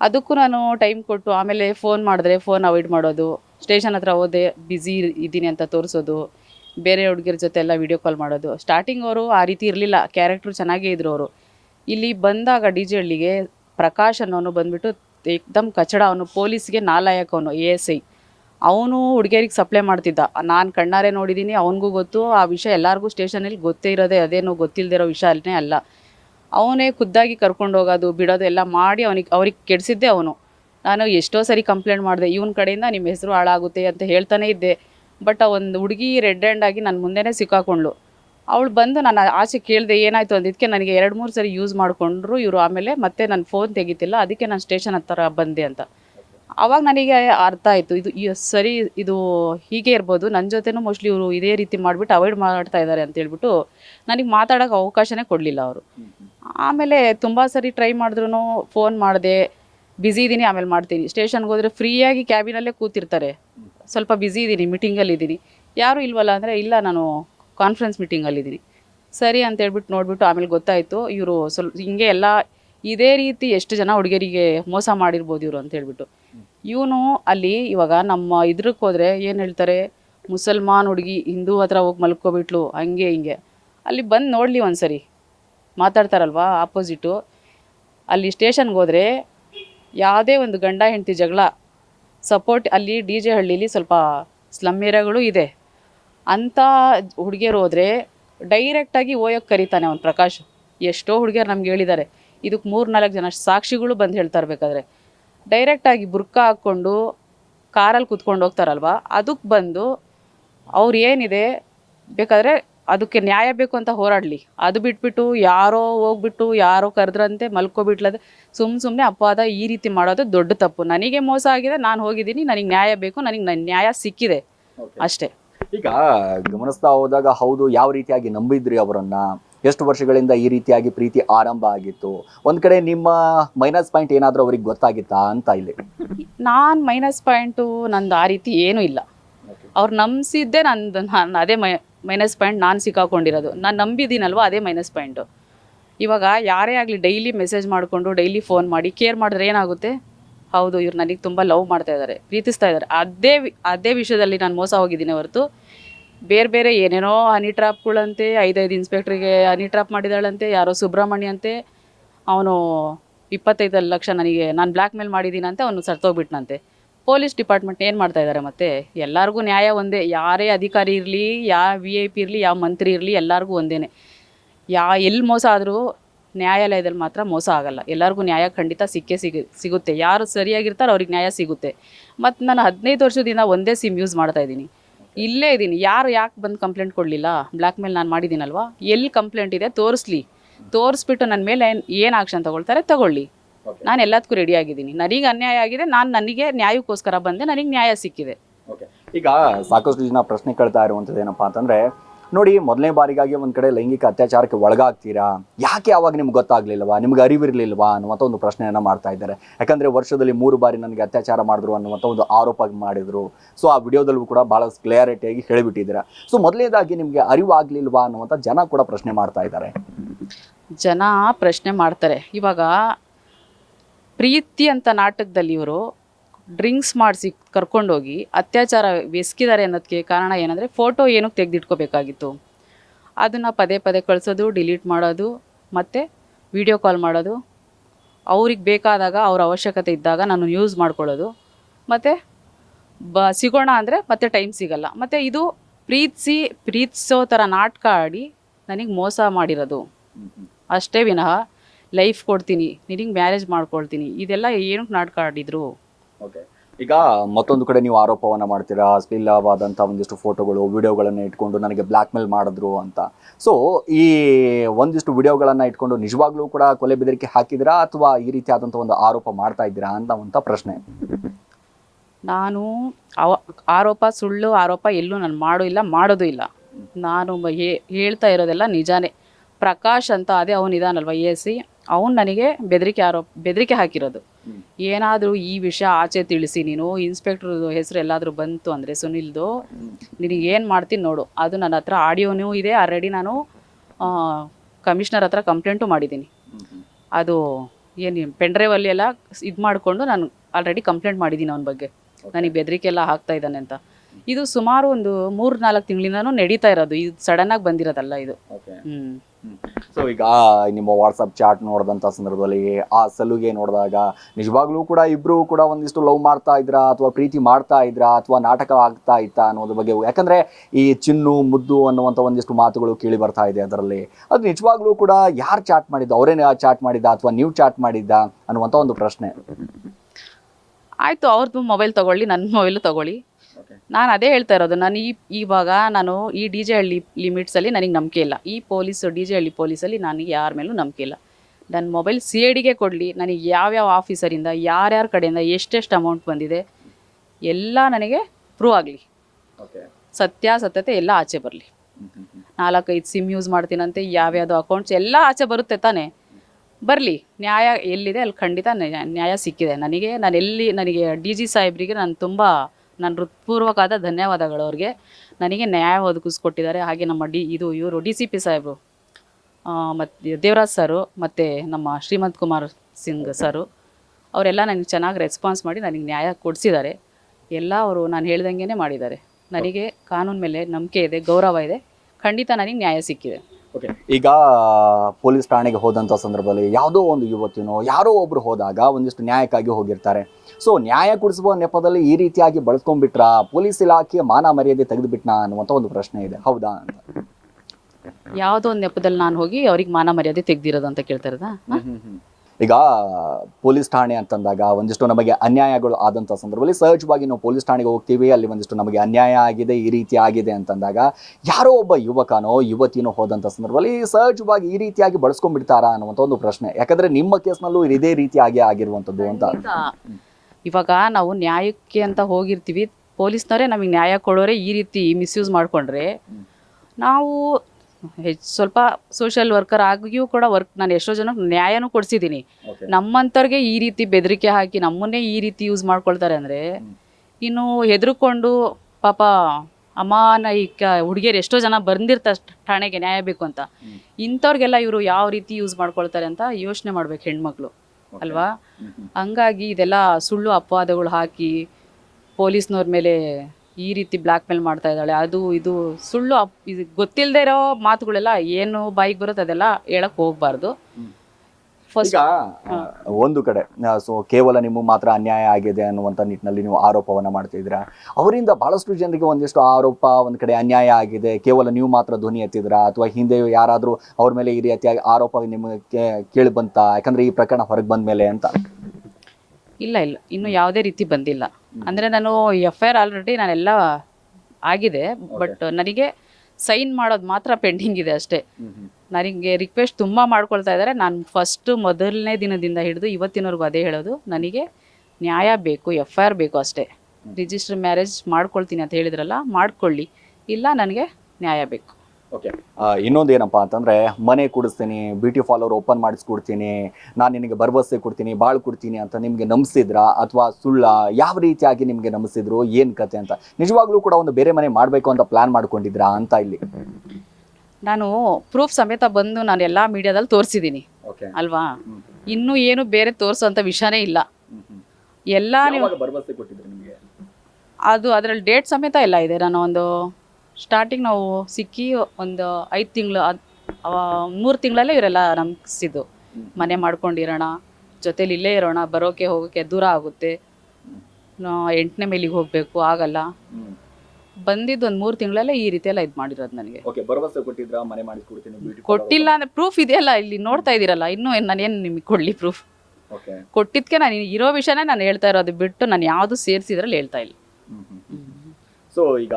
ಅದಕ್ಕೂ ನಾನು ಟೈಮ್ ಕೊಟ್ಟು ಆಮೇಲೆ ಫೋನ್ ಮಾಡಿದ್ರೆ ಫೋನ್ ಅವಾಯ್ಡ್ ಮಾಡೋದು. ಸ್ಟೇಷನ್ ಹತ್ರ ಹೋದೆ ಬ್ಯುಸಿ ಇದ್ದೀನಿ ಅಂತ ತೋರಿಸೋದು. ಬೇರೆ ಹುಡುಗಿಯರ ಜೊತೆ ಎಲ್ಲ ವೀಡಿಯೋ ಕಾಲ್ ಮಾಡೋದು. ಸ್ಟಾರ್ಟಿಂಗ್ ಅವರು ಆ ರೀತಿ ಇರಲಿಲ್ಲ. ಕ್ಯಾರೆಕ್ಟ್ರು ಚೆನ್ನಾಗೇ ಇದ್ರು ಅವರು. ಇಲ್ಲಿ ಬಂದಾಗ ಡಿ ಜೆ ಹಳ್ಳಿಗೆ ಪ್ರಕಾಶ್ ಅನ್ನೋನು ಬಂದ್ಬಿಟ್ಟು ಏಕ್ದಮ್ ಕಚಡ ಅವನು, ಪೊಲೀಸ್ಗೆ ನಾಲಾಯಕ ಅವನು ಎ ಎಸ್ ಐ ಅವನು ಹುಡುಗಿಯರಿಗೆ ಸಪ್ಲೈ ಮಾಡ್ತಿದ್ದ. ನಾನು ಕಣ್ಣಾರೆ ನೋಡಿದ್ದೀನಿ ಅವನಿಗೂ ಗೊತ್ತು. ಆ ವಿಷಯ ಎಲ್ಲರಿಗೂ ಸ್ಟೇಷನಲ್ಲಿ ಗೊತ್ತೇ ಇರೋದೇ, ಅದೇನೋ ಗೊತ್ತಿಲ್ಲದಿರೋ ವಿಷಯನೇ ಅಲ್ಲ. ಅವನೇ ಖುದ್ದಾಗಿ ಕರ್ಕೊಂಡು ಹೋಗೋದು, ಬಿಡೋದು ಎಲ್ಲ ಮಾಡಿ ಅವನಿಗೆ, ಅವ್ರಿಗೆ ಕೆಡಿಸಿದ್ದೆ ಅವನು. ನಾನು ಎಷ್ಟೋ ಸರಿ ಕಂಪ್ಲೇಂಟ್ ಮಾಡಿದೆ, ಇವನ ಕಡೆಯಿಂದ ನಿಮ್ಮ ಹೆಸರು ಹಾಳಾಗುತ್ತೆ ಅಂತ ಹೇಳ್ತಾನೆ ಇದ್ದೆ. ಬಟ್ ಒಂದು ಹುಡುಗಿ ರೆಡ್ ಹ್ಯಾಂಡ್ ಆಗಿ ನನ್ನ ಮುಂದೆನೇ ಸಿಕ್ಕಾಕೊಂಡ್ಳು. ಅವಳು ಬಂದು ನಾನು ಆಚೆ ಕೇಳಿದೆ, ಏನಾಯಿತು ಅಂದಿದ್ದಕ್ಕೆ ನನಗೆ ಎರಡು ಮೂರು ಸರಿ ಯೂಸ್ ಮಾಡಿಕೊಂಡ್ರು ಇವರು ಆಮೇಲೆ ಮತ್ತೆ ನನ್ನ ಫೋನ್ ತೆಗಿತಿಲ್ಲ, ಅದಕ್ಕೆ ನಾನು ಸ್ಟೇಷನ್ ಹತ್ತಿರ ಬಂದೆ ಅಂತ. ಆವಾಗ ನನಗೆ ಅರ್ಥ ಆಯಿತು, ಇದು ಸರಿ ಇದು ಹೀಗೆ ಇರ್ಬೋದು ನನ್ನ ಜೊತೆನೂ ಮೋಸ್ಟ್ಲಿ ಇವರು ಇದೇ ರೀತಿ ಮಾಡಿಬಿಟ್ಟು ಅವಾಯ್ಡ್ ಮಾಡ್ತಾ ಇದ್ದಾರೆ ಅಂತ ಹೇಳ್ಬಿಟ್ಟು ನನಗೆ ಮಾತಾಡೋಕೆ ಅವಕಾಶನೇ ಕೊಡಲಿಲ್ಲ ಅವರು. ಆಮೇಲೆ ತುಂಬ ಸರಿ ಟ್ರೈ ಮಾಡಿದ್ರು ಫೋನ್ ಮಾಡಿದೆ ಬ್ಯುಸಿ ಇದ್ದೀನಿ ಆಮೇಲೆ ಮಾಡ್ತೀನಿ. ಸ್ಟೇಷನ್ಗೆ ಹೋದರೆ ಫ್ರೀಯಾಗಿ ಕ್ಯಾಬಿನಲ್ಲೇ ಕೂತಿರ್ತಾರೆ. ಸ್ವಲ್ಪ ಬ್ಯುಸಿ ಇದ್ದೀನಿ ಮೀಟಿಂಗಲ್ಲಿ ಇದ್ದೀನಿ ಯಾರೂ ಇಲ್ವಲ್ಲ ಅಂದರೆ ಇಲ್ಲ, ನಾನು ಕಾನ್ಫರೆನ್ಸ್ ಮೀಟಿಂಗಲ್ಲಿದ್ದೀನಿ ಸರಿ ಅಂತ ಹೇಳ್ಬಿಟ್ಟು ನೋಡಿಬಿಟ್ಟು ಆಮೇಲೆ ಗೊತ್ತಾಯಿತು, ಇವರು ಸ್ವಲ್ಪ ಹಿಂಗೆ ಎಲ್ಲ ಇದೇ ರೀತಿ ಎಷ್ಟು ಜನ ಹುಡುಗಿಯರಿಗೆ ಮೋಸ ಮಾಡಿರ್ಬೋದು ಇವರು ಅಂತ ಹೇಳ್ಬಿಟ್ಟು. ಇವನು ಅಲ್ಲಿ ಇವಾಗ ನಮ್ಮ ಇದ್ರಕ್ಕೆ ಹೋದರೆ ಏನು ಹೇಳ್ತಾರೆ, ಮುಸಲ್ಮಾನ್ ಹುಡುಗಿ ಹಿಂದೂ ಹತ್ರ ಹೋಗಿ ಮಲ್ಕೋಬಿಟ್ಲು, ಹಂಗೆ ಹಿಂಗೆ. ಅಲ್ಲಿ ಬಂದು ನೋಡಲಿ ಒಂದ್ಸರಿ. ಮಾತಾಡ್ತಾರಲ್ವಾ ಆಪೋಸಿಟು ಅಲ್ಲಿ ಸ್ಟೇಷನ್ಗೆ ಹೋದರೆ ಯಾವುದೇ ಒಂದು ಗಂಡ ಹೆಂಡತಿ ಜಗಳ ಸಪೋರ್ಟ್ ಅಲ್ಲಿ ಡಿ ಜೆ ಹಳ್ಳಿಲಿ ಸ್ವಲ್ಪ ಸ್ಲಮ್ ಏರಿಯಾಗಳು ಇದೆ. ಅಂಥ ಹುಡುಗಿಯರು ಹೋದರೆ ಡೈರೆಕ್ಟಾಗಿ ಓಯೋಕ್ಕೆ ಕರೀತಾನೆ ಅವ್ನು ಪ್ರಕಾಶ್. ಎಷ್ಟೋ ಹುಡುಗಿಯರು ನಮ್ಗೆ ಹೇಳಿದ್ದಾರೆ. ಇದಕ್ಕೆ ಮೂರು ನಾಲ್ಕು ಜನ ಸಾಕ್ಷಿಗಳು ಬಂದು ಹೇಳ್ತಾ ಬೇಕಾದರೆ ಡೈರೆಕ್ಟಾಗಿ ಬುರ್ಕ ಹಾಕ್ಕೊಂಡು ಕಾರಲ್ಲಿ ಕುತ್ಕೊಂಡು ಹೋಗ್ತಾರಲ್ವ? ಅದಕ್ಕೆ ಬಂದು ಅವ್ರು ಏನಿದೆ? ಬೇಕಾದರೆ ಅದಕ್ಕೆ ನ್ಯಾಯ ಬೇಕು ಅಂತ ಹೋರಾಡಲಿ. ಅದು ಬಿಟ್ಬಿಟ್ಟು ಯಾರೋ ಹೋಗ್ಬಿಟ್ಟು ಯಾರೋ ಕರೆದ್ರಂತೆ ಮಲ್ಕೋಬಿಟ್ಲದೆ ಸುಮ್ಮ ಸುಮ್ಮನೆ ಅಪವಾದ ಈ ರೀತಿ ಮಾಡೋದು ದೊಡ್ಡ ತಪ್ಪು. ನನಗೆ ಮೋಸ ಆಗಿದೆ ನಾನು ಹೋಗಿದ್ದೀನಿ ನನಗೆ ನ್ಯಾಯ ಬೇಕು ನನಗೆ ನನ್ನ ನ್ಯಾಯ ಸಿಕ್ಕಿದೆ. ಅಷ್ಟೇ.
ಈಗ ಗಮನಿಸ್ತಾ ಹೋದಾಗ ಹೌದು ಯಾವ ರೀತಿಯಾಗಿ ನಂಬಿದ್ರಿ ಅವರನ್ನ? ಎಷ್ಟು ವರ್ಷಗಳಿಂದ ಈ ರೀತಿಯಾಗಿ ಪ್ರೀತಿ ಆರಂಭ ಆಗಿತ್ತು? ಒಂದ್ ಕಡೆ ನಿಮ್ಮ ಮೈನಸ್ ಪಾಯಿಂಟ್ ಏನಾದ್ರೂ ಅವ್ರಿಗೆ ಗೊತ್ತಾಗಿತ್ತಾ ಅಂತ ಇಲ್ಲಿ?
ನಾನು ಮೈನಸ್ ಪಾಯಿಂಟು ನಂದು ಆ ರೀತಿ ಏನೂ ಇಲ್ಲ. ಅವ್ರು ನಂಬಿಸಿದ್ದೆ ನಂದು ನಾನು ಅದೇ ಮೈ ಮೈನಸ್ ಪಾಯಿಂಟ್ ನಾನು ಸಿಕ್ಕಾಕೊಂಡಿರೋದು. ನಾನು ನಂಬಿದ್ದೀನಲ್ವ ಅದೇ ಮೈನಸ್ ಪಾಯಿಂಟು ಇವಾಗ ಯಾರೇ ಆಗಲಿ ಡೈಲಿ ಮೆಸೇಜ್ ಮಾಡಿಕೊಂಡು ಡೈಲಿ ಫೋನ್ ಮಾಡಿ ಕೇರ್ ಮಾಡಿದ್ರೆ ಏನಾಗುತ್ತೆ? ಹೌದು, ಇವ್ರು ನನಗೆ ತುಂಬ ಲವ್ ಮಾಡ್ತಾ ಇದ್ದಾರೆ ಪ್ರೀತಿಸ್ತಾ ಇದ್ದಾರೆ ಅದೇ ಅದೇ ವಿಷಯದಲ್ಲಿ ನಾನು ಮೋಸ ಹೋಗಿದ್ದೀನಿ ಹೊರತು. ಬೇರೆ ಬೇರೆ ಏನೇನೋ ಹನಿ ಟ್ರಾಪ್ಗಳಂತೆ ಐದೈದು ಇನ್ಸ್ಪೆಕ್ಟ್ರಿಗೆ ಹನಿ ಟ್ರಾಪ್ ಮಾಡಿದಾಳಂತೆ ಯಾರೋ ಸುಬ್ರಹ್ಮಣ್ಯ ಅಂತೆ ಅವನು ಇಪ್ಪತ್ತೈದು ಲಕ್ಷ ನನಗೆ, ನಾನು ಬ್ಲ್ಯಾಕ್ ಮೇಲ್ ಮಾಡಿದ್ದೀನಂತೆ ಅವನು ಸರ್ತೋಗ್ಬಿಟ್ನಂತೆ ಪೊಲೀಸ್ ಡಿಪಾರ್ಟ್ಮೆಂಟ್ ಏನು ಮಾಡ್ತಾ ಇದ್ದಾರೆ ಮತ್ತೆ? ಎಲ್ಲರಿಗೂ ನ್ಯಾಯ ಒಂದೇ. ಯಾರೇ ಅಧಿಕಾರಿ ಇರಲಿ ಯಾವ ವಿ ಐ ಪಿ ಇರಲಿ ಯಾವ ಮಂತ್ರಿ ಇರಲಿ, ಎಲ್ಲರಿಗೂ ಒಂದೇನೆ. ಯಾ ಎಲ್ಲಿ ಮೋಸ ಆದರೂ ನ್ಯಾಯಾಲಯದಲ್ಲಿ ಮಾತ್ರ ಮೋಸ ಆಗಲ್ಲ. ಎಲ್ಲರಿಗೂ ನ್ಯಾಯ ಖಂಡಿತ ಸಿಕ್ಕೇ ಸಿಗ, ಸಿಗುತ್ತೆ. ಯಾರು ಸರಿಯಾಗಿರ್ತಾರೋ ಅವ್ರಿಗೆ ನ್ಯಾಯ ಸಿಗುತ್ತೆ. ಮತ್ತು ನಾನು ಹದಿನೈದು ವರ್ಷದಿಂದ ಒಂದೇ ಸಿಮ್ ಯೂಸ್ ಮಾಡ್ತಾ ಇದ್ದೀನಿ. ಇಲ್ಲೇ ಇದ್ದೀನಿ. ಯಾರು ಯಾಕೆ ಬಂದು ಕಂಪ್ಲೇಂಟ್ ಕೊಡಲಿಲ್ಲ? ಬ್ಲ್ಯಾಕ್ ಮೇಲ್ ನಾನು ಮಾಡಿದ್ದೀನಲ್ವಾ? ಎಲ್ಲಿ ಕಂಪ್ಲೇಂಟ್ ಇದೆ? ತೋರಿಸ್ಲಿ. ತೋರಿಸ್ಬಿಟ್ಟು ನನ್ನ ಮೇಲೆ ಏನು ಆಕ್ಷನ್ ತೊಗೊಳ್ತಾರೆ? ತಗೊಳ್ಳಿ. ನಾನು ಎಲ್ಲದಕ್ಕೂ ರೆಡಿ ಆಗಿದ್ದೀನಿ. ನನಗೆ ಅನ್ಯಾಯ ಆಗಿದೆ ನಾನು ನನಗೆ ನ್ಯಾಯಕ್ಕೋಸ್ಕರ ಬಂದೆ ನನಗೆ ನ್ಯಾಯ ಸಿಕ್ಕಿದೆ.
ಈಗ ಸಾಕಷ್ಟು ಜನ ಪ್ರಶ್ನೆ ಕೇಳ್ತಾ ಇರುವಂಥದ್ದು ಏನಪ್ಪಾ ಅಂತಂದ್ರೆ ನೋಡಿ ಮೊದಲನೇ ಬಾರಿಗಾಗಿ ಒಂದು ಕಡೆ ಲೈಂಗಿಕ ಅತ್ಯಾಚಾರಕ್ಕೆ ಒಳಗಾಗ್ತೀರಾ? ಯಾಕೆ ಯಾವಾಗ ನಿಮ್ಗೆ ಗೊತ್ತಾಗ್ಲಿಲ್ವಾ? ನಿಮ್ಗೆ ಅರಿವಿರಲಿಲ್ವಾ? ಅನ್ನುವಂಥ ಒಂದು ಪ್ರಶ್ನೆಯನ್ನ ಮಾಡ್ತಾ ಇದ್ದಾರೆ. ಯಾಕಂದ್ರೆ ವರ್ಷದಲ್ಲಿ ಮೂರು ಬಾರಿ ನನಗೆ ಅತ್ಯಾಚಾರ ಮಾಡಿದ್ರು ಅನ್ನುವಂಥ ಒಂದು ಆರೋಪ ಮಾಡಿದರು. ಸೊ ಆ ವಿಡಿಯೋದಲ್ಲೂ ಕೂಡ ಭಾಳ ಕ್ಲಿಯಾರಿಟಿಯಾಗಿ ಹೇಳಿಬಿಟ್ಟಿದ್ದೀರಾ. ಸೊ ಮೊದಲನೇದಾಗಿ ನಿಮಗೆ ಅರಿವಾಗ್ಲಿಲ್ವಾ ಅನ್ನುವಂಥ ಜನ ಕೂಡ ಪ್ರಶ್ನೆ ಮಾಡ್ತಾ ಇದ್ದಾರೆ.
ಜನ ಪ್ರಶ್ನೆ ಮಾಡ್ತಾರೆ. ಇವಾಗ ಪ್ರೀತಿ ಅಂತ ನಾಟಕದಲ್ಲಿ ಇವರು ಡ್ರಿಂಕ್ಸ್ ಮಾಡಿಸಿ ಕರ್ಕೊಂಡೋಗಿ ಅತ್ಯಾಚಾರ ಬೆಸ್ಕಿದ್ದಾರೆ ಅನ್ನೋದಕ್ಕೆ ಕಾರಣ ಏನಂದರೆ ಫೋಟೋ ಏನಕ್ಕೆ ತೆಗೆದಿಟ್ಕೋಬೇಕಾಗಿತ್ತು. ಅದನ್ನು ಪದೇ ಪದೇ ಕಳಿಸೋದು, ಡಿಲೀಟ್ ಮಾಡೋದು, ಮತ್ತು ವಿಡಿಯೋ ಕಾಲ್ ಮಾಡೋದು. ಅವ್ರಿಗೆ ಬೇಕಾದಾಗ, ಅವ್ರ ಅವಶ್ಯಕತೆ ಇದ್ದಾಗ ನಾನು ಯೂಸ್ ಮಾಡ್ಕೊಳ್ಳೋದು. ಮತ್ತು ಬ, ಸಿಗೋಣ ಅಂದರೆ ಮತ್ತೆ ಟೈಮ್ ಸಿಗಲ್ಲ. ಮತ್ತು ಇದು ಪ್ರೀತಿಸಿ, ಪ್ರೀತಿಸೋ ಥರ ನಾಟಕ ಆಡಿ ನನಗೆ ಮೋಸ ಮಾಡಿರೋದು. ಅಷ್ಟೇ ವಿನಃ. ಲೈಫ್ ಕೊಡ್ತೀನಿ ನಿನಗೆ ಮ್ಯಾರೇಜ್ ಮಾಡ್ಕೊಳ್ತೀನಿ. ಇದೆಲ್ಲ ಏನು ನಾಟಕ ಆಡಿದ್ರು?
ಈಗ ಮತ್ತೊಂದು ಕಡೆ ನೀವು ಆರೋಪವನ್ನ ಮಾಡ್ತೀರಾ? ಅಶ್ಲೀಲವಾದಂಥ ಒಂದಿಷ್ಟು ಫೋಟೋಗಳು ವಿಡಿಯೋಗಳನ್ನು ಇಟ್ಕೊಂಡು ನನಗೆ ಬ್ಲ್ಯಾಕ್ ಮೇಲ್ ಮಾಡಿದ್ರು ಅಂತ. ಸೊ ಈ ಒಂದಿಷ್ಟು ವಿಡಿಯೋಗಳನ್ನು ಇಟ್ಕೊಂಡು ನಿಜವಾಗ್ಲೂ ಕೂಡ ಕೊಲೆ ಬೆದರಿಕೆ ಹಾಕಿದಿರಾ ಅಥವಾ ಈ ರೀತಿ ರೀತಿಯಾದಂಥ ಒಂದು ಆರೋಪ ಮಾಡ್ತಾ ಇದ್ದೀರಾ ಅಂತ ಒಂದು ಪ್ರಶ್ನೆ.
ನಾನು ಅವ ಆರೋಪ ಸುಳ್ಳು ಆರೋಪ ಎಲ್ಲೂ ನಾನು ಮಾಡೋ ಇಲ್ಲ ಮಾಡೋದು ಇಲ್ಲ. ನಾನು ಹೇಳ್ತಾ ಇರೋದೆಲ್ಲ ನಿಜಾನೇ. ಪ್ರಕಾಶ್ ಅಂತ ಅದೇ ಅವನು ಇದಾನಲ್ವ ಎ ಸಿ ಅವನು ನನಗೆ ಬೆದರಿಕೆ ಆರೋಪ ಬೆದರಿಕೆ ಹಾಕಿರೋದು. ಏನಾದರೂ ಈ ವಿಷಯ ಆಚೆ ತಿಳಿಸಿ ನೀನು ಇನ್ಸ್ಪೆಕ್ಟರ್ ಹೆಸರು ಎಲ್ಲಾದರೂ ಬಂತು ಅಂದರೆ ಸುನಿಲ್ದು ನಿನಗೆ ಏನು ಮಾಡ್ತೀನಿ ನೋಡು. ಅದು ನನ್ನ ಹತ್ರ ಆಡಿಯೋನೂ ಇದೆ ಆಲ್ರೆಡಿ ನಾನು ಕಮಿಷ್ನರ್ ಹತ್ರ ಕಂಪ್ಲೇಂಟು ಮಾಡಿದ್ದೀನಿ. ಅದು ಏನು ಪೆಂಡ್ರೈವಲ್ಲಿ ಎಲ್ಲ ಇದು ಮಾಡಿಕೊಂಡು ನಾನು ಆಲ್ರೆಡಿ ಕಂಪ್ಲೇಂಟ್ ಮಾಡಿದ್ದೀನಿ ಅವನ ಬಗ್ಗೆ. ನನಗೆ ಬೆದರಿಕೆ ಎಲ್ಲ ಹಾಕ್ತಾ ಇದ್ದಾನೆ ಅಂತ. ಇದು ಸುಮಾರು ಒಂದು ಮೂರು ನಾಲ್ಕು ತಿಂಗಳಿಂದನೂ ನಡೀತಾ ಇರೋದು. ಇದು ಸಡನ್ನಾಗಿ ಬಂದಿರೋದಲ್ಲ ಇದು. ಹ್ಞೂ
ಸೊ ಈಗ ನಿಮ್ಮ ವಾಟ್ಸಪ್ ಚಾಟ್ ನೋಡಿದಂಥ ಸಂದರ್ಭದಲ್ಲಿ ಆ ಸಲುಗೆ ನೋಡಿದಾಗ ನಿಜವಾಗ್ಲೂ ಕೂಡ ಇಬ್ರು ಕೂಡ ಒಂದಿಷ್ಟು ಲವ್ ಮಾಡ್ತಾ ಇದ್ರಾ ಅಥವಾ ಪ್ರೀತಿ ಮಾಡ್ತಾ ಇದ್ರಾ ಅಥವಾ ನಾಟಕ ಆಗ್ತಾ ಇತ್ತಾ ಅನ್ನೋದ್ರ ಬಗ್ಗೆ? ಯಾಕಂದ್ರೆ ಈ ಚಿನ್ನು, ಮುದ್ದು ಅನ್ನುವಂಥ ಒಂದಿಷ್ಟು ಮಾತುಗಳು ಕೇಳಿ ಬರ್ತಾ ಇದೆ ಅದರಲ್ಲಿ. ಅದು ನಿಜವಾಗ್ಲೂ ಕೂಡ ಯಾರು ಚಾಟ್ ಮಾಡಿದ್ದ? ಅವರೇನೇ ಚಾಟ್ ಮಾಡಿದ್ದ ಅಥವಾ ನೀವು ಚಾಟ್ ಮಾಡಿದ್ದ ಅನ್ನುವಂಥ ಒಂದು ಪ್ರಶ್ನೆ.
ಆಯಿತು ಅವ್ರದ್ದು ಮೊಬೈಲ್ ತಗೊಳ್ಳಿ ನನ್ನ ಮೊಬೈಲು ತೊಗೊಳ್ಳಿ. ನಾನು ಅದೇ ಹೇಳ್ತಾ ಇರೋದು ನಾನು ಈ ಇವಾಗ ನಾನು ಈ ಡಿ ಜೆ ಹಳ್ಳಿ ಲಿಮಿಟ್ಸಲ್ಲಿ ನನಗೆ ನಂಬಿಕೆ ಇಲ್ಲ. ಈ ಪೊಲೀಸು ಡಿ ಜೆ ಹಳ್ಳಿ ಪೊಲೀಸಲ್ಲಿ ನನಗೆ ಯಾರ ಮೇಲೂ ನಂಬಿಕೆ ಇಲ್ಲ. ನನ್ನ ಮೊಬೈಲ್ ಸಿ ಐ ಡಿಗೆ ಕೊಡಲಿ ನನಗೆ ಯಾವ್ಯಾವ ಆಫೀಸರಿಂದ ಯಾರ್ಯಾರ ಕಡೆಯಿಂದ ಎಷ್ಟೆಷ್ಟು ಅಮೌಂಟ್ ಬಂದಿದೆ ಎಲ್ಲ ನನಗೆ ಪ್ರೂವ್ ಆಗಲಿ. ಸತ್ಯಾಸತ್ಯತೆ ಎಲ್ಲ ಆಚೆ ಬರಲಿ. ನಾಲ್ಕೈದು ಸಿಮ್ ಯೂಸ್ ಮಾಡ್ತೀನಂತೆ ಯಾವ್ಯಾವುದು ಅಕೌಂಟ್ಸ್ ಎಲ್ಲ ಆಚೆ ಬರುತ್ತೆ ತಾನೇ. ಬರಲಿ ನ್ಯಾಯ ಎಲ್ಲಿದೆ ಅಲ್ಲಿ ಖಂಡಿತ ನ್ಯಾಯ ನ್ಯಾಯ ಸಿಕ್ಕಿದೆ. ನನಗೆ ನಾನು ಎಲ್ಲಿ ನನಗೆ ಡಿ ಜಿ ಸಾಹೇಬ್ರಿಗೆ ನಾನು ತುಂಬ ನನ್ನ ಹೃತ್ಪೂರ್ವಕವಾದ ಧನ್ಯವಾದಗಳು ಅವ್ರಿಗೆ. ನನಗೆ ನ್ಯಾಯ ಒದಗಿಸ್ಕೊಟ್ಟಿದ್ದಾರೆ. ಹಾಗೆ ನಮ್ಮ ಡಿ, ಇದು ಇವರು ಡಿ ಸಿ ಪಿ ಸಾಹೇಬರು ಮತ್ತು ದೇವರಾಜ್ ಸರು, ಮತ್ತು ನಮ್ಮ ಶ್ರೀಮಂತ್ ಕುಮಾರ್ ಸಿಂಗ್ ಸರು, ಅವರೆಲ್ಲ ನನಗೆ ಚೆನ್ನಾಗಿ ರೆಸ್ಪಾನ್ಸ್ ಮಾಡಿ ನನಗೆ ನ್ಯಾಯ ಕೊಡಿಸಿದ್ದಾರೆ. ಎಲ್ಲ ಅವರು ನಾನು ಹೇಳ್ದಂಗೆ ಮಾಡಿದ್ದಾರೆ. ನನಗೆ ಕಾನೂನು ಮೇಲೆ ನಂಬಿಕೆ ಇದೆ, ಗೌರವ ಇದೆ. ಖಂಡಿತ ನನಗೆ ನ್ಯಾಯ ಸಿಕ್ಕಿದೆ.
ಓಕೆ ಈಗ ಪೊಲೀಸ್ ಠಾಣೆಗೆ ಹೋದಂಥ ಸಂದರ್ಭದಲ್ಲಿ ಯಾವುದೋ ಒಂದು ಯುವತಿನೋ ಯಾರೋ ಒಬ್ರು ಹೋದಾಗ ಒಂದಿಷ್ಟು ನ್ಯಾಯಕ್ಕಾಗಿ ಹೋಗಿರ್ತಾರೆ. ಸೊ ನ್ಯಾಯ ಕೊಡಿಸುವ ನೆಪದಲ್ಲಿ ಈ ರೀತಿಯಾಗಿ ಬಳಸ್ಕೊಂಡ್ಬಿಟ್ರ? ಪೊಲೀಸ್ ಇಲಾಖೆ ಮಾನ ಮರ್ಯಾದೆ ತೆಗೆದುಬಿಟ್ನಾ ಅನ್ನುವಂಥ ಒಂದು ಪ್ರಶ್ನೆ ಇದೆ. ಹೌದಾ ಅಂತ.
ಯಾವುದೋ ಒಂದು ನೆಪದಲ್ಲಿ ನಾನು ಹೋಗಿ ಅವ್ರಿಗೆ ಮಾನ ಮರ್ಯಾದೆ ತೆಗ್ದಿರೋದು ಅಂತ ಕೇಳ್ತಾ ಇರೋದಾ?
ಈಗ ಪೊಲೀಸ್ ಠಾಣೆ ಅಂತಂದಾಗ ಒಂದಿಷ್ಟು ನಮಗೆ ಅನ್ಯಾಯಗಳು ಆದಂಥ ಸಂದರ್ಭದಲ್ಲಿ ಸಹಜವಾಗಿ ನಾವು ಪೊಲೀಸ್ ಠಾಣೆಗೆ ಹೋಗ್ತೀವಿ ಅಲ್ಲಿ ಒಂದಿಷ್ಟು ನಮಗೆ ಅನ್ಯಾಯ ಆಗಿದೆ ಈ ರೀತಿ ಆಗಿದೆ ಅಂತಂದಾಗ ಯಾರೋ ಒಬ್ಬ ಯುವಕನೋ ಯುವತಿನೋ ಹೋದಂಥ ಸಂದರ್ಭದಲ್ಲಿ ಸಹಜವಾಗಿ ಈ ರೀತಿಯಾಗಿ ಬಳಸ್ಕೊಂಡ್ಬಿಡ್ತಾರಾ ಅನ್ನುವಂಥ ಒಂದು ಪ್ರಶ್ನೆ. ಯಾಕಂದರೆ ನಿಮ್ಮ ಕೇಸ್ನಲ್ಲೂ ಇದೇ ರೀತಿಯಾಗಿ ಆಗಿರುವಂಥದ್ದು ಅಂತ.
ಇವಾಗ ನಾವು ನ್ಯಾಯಕ್ಕೆ ಅಂತ ಹೋಗಿರ್ತೀವಿ ಪೊಲೀಸ್ನವರೇ ನಮಗೆ ನ್ಯಾಯ ಕೊಡೋರೆ ಈ ರೀತಿ ಮಿಸ್ಯೂಸ್ ಮಾಡಿಕೊಂಡ್ರೆ ನಾವು ಹೆಚ್ಚು ಸ್ವಲ್ಪ ಸೋಷಿಯಲ್ ವರ್ಕರ್ ಆಗಿಯೂ ಕೂಡ ವರ್ಕ್ ನಾನು ಎಷ್ಟೋ ಜನಕ್ಕೆ ನ್ಯಾಯನೂ ಕೊಡಿಸಿದ್ದೀನಿ. ನಮ್ಮಂಥವ್ರಿಗೆ ಈ ರೀತಿ ಬೆದರಿಕೆ ಹಾಕಿ ನಮ್ಮನ್ನೇ ಈ ರೀತಿ ಯೂಸ್ ಮಾಡ್ಕೊಳ್ತಾರೆ ಅಂದರೆ ಇನ್ನು ಹೆದರ್ಕೊಂಡು ಪಾಪ ಅಮಾನಯಿಕ ಹುಡುಗಿಯರು ಎಷ್ಟೋ ಜನ ಬಂದಿರ್ತಾರೆ ಠಾಣೆಗೆ ನ್ಯಾಯ ಬೇಕು ಅಂತ. ಇಂಥವ್ರಿಗೆಲ್ಲ ಇವರು ಯಾವ ರೀತಿ ಯೂಸ್ ಮಾಡ್ಕೊಳ್ತಾರೆ ಅಂತ ಯೋಚನೆ ಮಾಡ್ಬೇಕು ಹೆಣ್ಮಕ್ಳು. ಅಲ್ವಾ? ಹಂಗಾಗಿ ಇದೆಲ್ಲ ಸುಳ್ಳು ಅಪವಾದಗಳು ಹಾಕಿ ಪೊಲೀಸ್ನವ್ರ ಮೇಲೆ ಈ ರೀತಿ ಬ್ಲ್ಯಾಕ್ ಮೇಲ್ ಮಾಡ್ತಾ ಇದ್ದಾಳೆ. ಅದು ಇದು ಸುಳ್ಳು ಅಪ್ ಇದು ಗೊತ್ತಿಲ್ಲದೆ ಇರೋ ಮಾತುಗಳೆಲ್ಲ ಏನು ಬಾಯಿಗೆ ಬರುತ್ತೆ ಅದೆಲ್ಲ ಹೇಳಕ್ ಹೋಗ್ಬಾರ್ದು. ಫಸ್ಟ್
ಈಗ ಆ, ಒಂದು ಕಡೆ ಸೊ ಕೇವಲ ನಿಮ್ಮ ಮಾತ್ರ ಅನ್ಯಾಯ ಆಗಿದೆ ಅನ್ನುವಂಥ ನಿಟ್ಟಿನಲ್ಲಿ ನೀವು ಆರೋಪವನ್ನ ಮಾಡ್ತಿದ್ದೀರಾ ಅವರಿಂದ ಬಹಳಷ್ಟು ಜನರಿಗೆ ಒಂದಿಷ್ಟು ಆರೋಪ ಒಂದ್ ಕಡೆ ಅನ್ಯಾಯ ಆಗಿದೆ. ಕೇವಲ ನೀವು ಮಾತ್ರ ಧ್ವನಿ ಎತ್ತಿದ್ರಾ ಅಥವಾ ಹಿಂದೆ ಯಾರಾದರೂ ಅವ್ರ ಮೇಲೆ ಈ ರೀತಿಯಾಗಿ ಆರೋಪ ನಿಮಗೆ ಕೇಳಿ ಬಂತ? ಯಾಕಂದ್ರೆ ಈ ಪ್ರಕರಣ ಹೊರಗೆ ಬಂದ ಮೇಲೆ ಅಂತ.
ಇಲ್ಲ ಇಲ್ಲ. ಇನ್ನು ಯಾವುದೇ ರೀತಿ ಬಂದಿಲ್ಲ. ಅಂದರೆ ನಾನು ಎಫ್ ಐ ಆರ್ ಆಲ್ರೆಡಿ ನಾನೆಲ್ಲ ಆಗಿದೆ ಬಟ್ ನನಗೆ ಸೈನ್ ಮಾಡೋದು ಮಾತ್ರ ಪೆಂಡಿಂಗ್ ಇದೆ ಅಷ್ಟೇ. ನನಗೆ ರಿಕ್ವೆಸ್ಟ್ ತುಂಬ ಮಾಡ್ಕೊಳ್ತಾ ಇದ್ದಾರೆ ನಾನು ಫಸ್ಟ್ ಮೊದಲನೇ ದಿನದಿಂದ ಹಿಡಿದು ಇವತ್ತಿನವರೆಗೂ ಅದೇ ಹೇಳೋದು. ನನಗೆ ನ್ಯಾಯ ಬೇಕು ಎಫ್ ಐ ಆರ್ ಬೇಕು ಅಷ್ಟೇ. ರಿಜಿಸ್ಟರ್ ಮ್ಯಾರೇಜ್ ಮಾಡ್ಕೊಳ್ತೀನಿ ಅಂತ ಹೇಳಿದ್ರಲ್ಲ ಮಾಡ್ಕೊಳ್ಳಿ. ಇಲ್ಲ ನನಗೆ ನ್ಯಾಯ ಬೇಕು.
ಓಕೆ ಇನ್ನೊಂದು ಏನಪ್ಪ ಅಂತಂದ್ರೆ ಮನೆ ಕೊಡಿಸ್ತೀನಿ ಬ್ಯೂಟಿ ಪಾರ್ಲರ್ ಓಪನ್ ಮಾಡಿಸ್ಕೊಡ್ತೀನಿ ನಾನು ನಿನಗೆ ಭರವಸೆ ಕೊಡ್ತೀನಿ ಬಾಳ್ ಕೊಡ್ತೀನಿ ಅಂತ ನಿಮಗೆ ನಂಬಿಸಿದ್ರಾ ಅಥವಾ ಸುಳ್ಳ ಯಾವ ರೀತಿಯಾಗಿ ನಿಮಗೆ ನಂಬಿಸಿದ್ರು ಏನು ಕತೆ ಅಂತ. ನಿಜವಾಗ್ಲೂ ಕೂಡ ಒಂದು ಬೇರೆ ಮನೆ ಮಾಡಬೇಕು ಅಂತ ಪ್ಲಾನ್ ಮಾಡ್ಕೊಂಡಿದ್ರಾ ಅಂತ ಇಲ್ಲಿ?
ನಾನು ಪ್ರೂಫ್ ಸಮೇತ ಬಂದು ನಾನು ಎಲ್ಲ ಮೀಡಿಯಾದಲ್ಲಿ ತೋರಿಸಿದ್ದೀನಿ
ಓಕೆ
ಅಲ್ವಾ? ಇನ್ನೂ ಏನು ಬೇರೆ ತೋರಿಸೋಂಥ ವಿಷಯನೇ ಇಲ್ಲ. ಎಲ್ಲ ನೀವು ಅದು ಅದರಲ್ಲಿ ಡೇಟ್ ಸಮೇತ ಎಲ್ಲ ಇದೆ. ನಾನು ಒಂದು ಸ್ಟಾರ್ಟಿಂಗ್ ನಾವು ಸಿಕ್ಕಿ ಒಂದು ಐದು ತಿಂಗಳು ಮೂರು ತಿಂಗಳಲ್ಲೇ ಇವರೆಲ್ಲ ಸಿದ್ದು ಮನೆ ಮಾಡ್ಕೊಂಡಿರೋಣ ಜೊತೇಲಿ ಇಲ್ಲೇ ಇರೋಣ ಬರೋಕೆ ಹೋಗೋಕೆ ದೂರ ಆಗುತ್ತೆ. ಎಂಟನೇ ಮೇಲಿಗೆ ಹೋಗಬೇಕು ಆಗಲ್ಲ. ಬಂದಿದ್ದು ಒಂದು ಮೂರು ತಿಂಗಳಲ್ಲೇ ಈ ರೀತಿ ಎಲ್ಲ ಇದು ಮಾಡಿರೋದು ನನಗೆ.
ಓಕೆ ಭರವಸೆ ಕೊಟ್ಟಿದ್ರಾ? ಮನೆ ಮಾಡಿಸ್ಕೊಡ್ತೀನಿ
ಕೊಟ್ಟಿಲ್ಲ ಅಂದ್ರೆ ಪ್ರೂಫ್ ಇದೆಯಲ್ಲ ಇಲ್ಲಿ ನೋಡ್ತಾ ಇದ್ದೀರಲ್ಲ ಇನ್ನೂ ನಾನೇನು ನಿಮಗೆ ಕೊಡಲಿ ಪ್ರೂಫ್
ಓಕೆ.
ಕೊಟ್ಟಿದ್ದಕ್ಕೆ ನಾನು ಇರೋ ವಿಷಯನೇ ನಾನು ಹೇಳ್ತಾ ಇರೋದು ಬಿಟ್ಟು ನಾನು ಯಾವುದು ಸೇರಿಸಿದ್ರಲ್ಲಿ ಹೇಳ್ತಾ ಇಲ್ಲ.
ಸೊ ಈಗ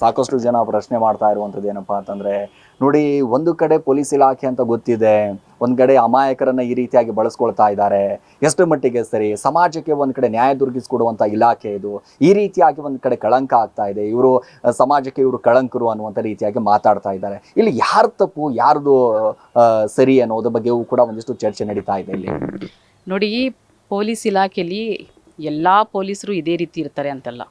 ಸಾಕಷ್ಟು ಜನ ಪ್ರಶ್ನೆ ಮಾಡ್ತಾ ಇರುವಂಥದ್ದು ಏನಪ್ಪಾ ಅಂತಂದ್ರೆ, ನೋಡಿ, ಒಂದು ಕಡೆ ಪೊಲೀಸ್ ಇಲಾಖೆ ಅಂತ ಗೊತ್ತಿದೆ, ಒಂದು ಕಡೆ ಅಮಾಯಕರನ್ನು ಈ ರೀತಿಯಾಗಿ ಬಳಸ್ಕೊಳ್ತಾ ಇದ್ದಾರೆ. ಎಷ್ಟು ಮಟ್ಟಿಗೆ ಸರಿ? ಸಮಾಜಕ್ಕೆ ಒಂದು ಕಡೆ ನ್ಯಾಯ ದುರ್ಗಿಸ್ಕೊಡುವಂಥ ಇಲಾಖೆ ಇದು. ಈ ರೀತಿಯಾಗಿ ಒಂದು ಕಡೆ ಕಳಂಕ ಆಗ್ತಾ ಇದೆ. ಇವರು ಸಮಾಜಕ್ಕೆ ಇವರು ಕಳಂಕರು ಅನ್ನುವಂಥ ರೀತಿಯಾಗಿ ಮಾತಾಡ್ತಾ ಇದ್ದಾರೆ. ಇಲ್ಲಿ ಯಾರ ತಪ್ಪು, ಯಾರ್ದು ಸರಿ ಅನ್ನೋದ್ರ ಬಗ್ಗೆಯೂ ಕೂಡ ಒಂದಿಷ್ಟು ಚರ್ಚೆ ನಡೀತಾ ಇದೆ ಇಲ್ಲಿ.
ನೋಡಿ ಪೊಲೀಸ್ ಇಲಾಖೆಯಲ್ಲಿ ಎಲ್ಲ ಪೊಲೀಸರು ಇದೇ ರೀತಿ ಇರ್ತಾರೆ ಅಂತಲ್ಲ.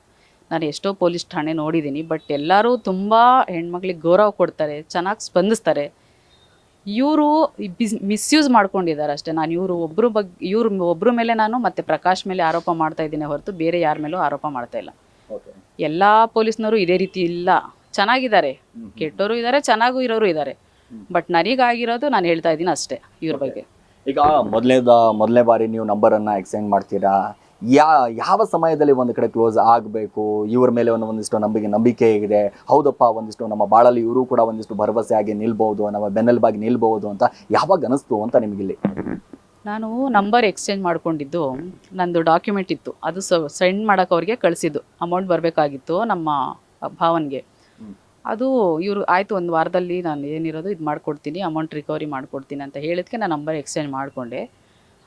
ನಾನು ಎಷ್ಟೋ ಪೊಲೀಸ್ ಠಾಣೆ ನೋಡಿದ್ದೀನಿ ಬಟ್ ಎಲ್ಲರೂ ತುಂಬ ಹೆಣ್ಮಕ್ಳಿಗೆ ಗೌರವ ಕೊಡ್ತಾರೆ ಚೆನ್ನಾಗಿ ಸ್ಪಂದಿಸ್ತಾರೆ. ಇವರು ಬಿಸ್ ಮಿಸ್ಯೂಸ್ ಮಾಡ್ಕೊಂಡಿದ್ದಾರೆ ಅಷ್ಟೇ. ನಾನು ಇವರು ಒಬ್ಬರು ಬಗ್ಗೆ ಇವ್ರ ಒಬ್ಬರ ಮೇಲೆ ನಾನು ಮತ್ತೆ ಪ್ರಕಾಶ್ ಮೇಲೆ ಆರೋಪ ಮಾಡ್ತಾ ಇದ್ದೀನಿ ಹೊರತು ಬೇರೆ ಯಾರ ಮೇಲೂ ಆರೋಪ ಮಾಡ್ತಾ ಇಲ್ಲ. ಎಲ್ಲ ಪೊಲೀಸ್ನವರು ಇದೇ ರೀತಿ ಇಲ್ಲ. ಚೆನ್ನಾಗಿದ್ದಾರೆ. ಕೆಟ್ಟವರು ಇದ್ದಾರೆ ಚೆನ್ನಾಗೂ ಇರೋರು ಇದ್ದಾರೆ ಬಟ್ ನನಗಾಗಿರೋದು ನಾನು ಹೇಳ್ತಾ ಇದ್ದೀನಿ ಅಷ್ಟೇ ಇವ್ರ ಬಗ್ಗೆ.
ಈಗ ಮೊದಲನೇದ ಮೊದಲನೇ ಬಾರಿ ನೀವು ನಂಬರನ್ನು ಎಕ್ಸ್ಚೇಂಜ್ ಮಾಡ್ತೀರಾ? ಯಾ ಯಾವ ಸಮಯದಲ್ಲಿ ಒಂದು ಕಡೆ ಕ್ಲೋಸ್ ಆಗಬೇಕು? ಇವ್ರ ಮೇಲೆ ಒಂದು ಒಂದಿಷ್ಟು ನಂಬಿಕೆ ನಂಬಿಕೆ ಇದೆ. ಹೌದಪ್ಪ ಒಂದಿಷ್ಟು ನಮ್ಮ ಬಾಳಲ್ಲಿ ಇವರು ಕೂಡ ಒಂದಿಷ್ಟು ಭರವಸೆ ಆಗಿ ನಿಲ್ಬಹುದು ನಮ್ಮ ಬೆನ್ನೆಲುಬಾಗಿ ನಿಲ್ಬಹುದು ಅಂತ ಯಾವಾಗ ಅನಿಸ್ತು ಅಂತ ನಿಮಗಿಲ್ಲಿ
ನಾನು ನಂಬರ್ ಎಕ್ಸ್ಚೇಂಜ್ ಮಾಡ್ಕೊಂಡಿದ್ದು ನಂದು ಡಾಕ್ಯುಮೆಂಟ್ ಇತ್ತು. ಅದು ಸೆಂಡ್ ಮಾಡೋಕೆ ಅವ್ರಿಗೆ ಕಳಿಸಿದ್ದು. ಅಮೌಂಟ್ ಬರಬೇಕಾಗಿತ್ತು ನಮ್ಮ ಭಾವನ್ಗೆ. ಅದು ಇವರು ಆಯಿತು ಒಂದು ವಾರದಲ್ಲಿ ನಾನು ಏನಿರೋದು ಇದು ಮಾಡ್ಕೊಡ್ತೀನಿ ಅಮೌಂಟ್ ರಿಕವರಿ ಮಾಡ್ಕೊಡ್ತೀನಿ ಅಂತ ಹೇಳಿದ್ಕೆ ನಾನು ನಂಬರ್ ಎಕ್ಸ್ಚೇಂಜ್ ಮಾಡಿಕೊಂಡೆ.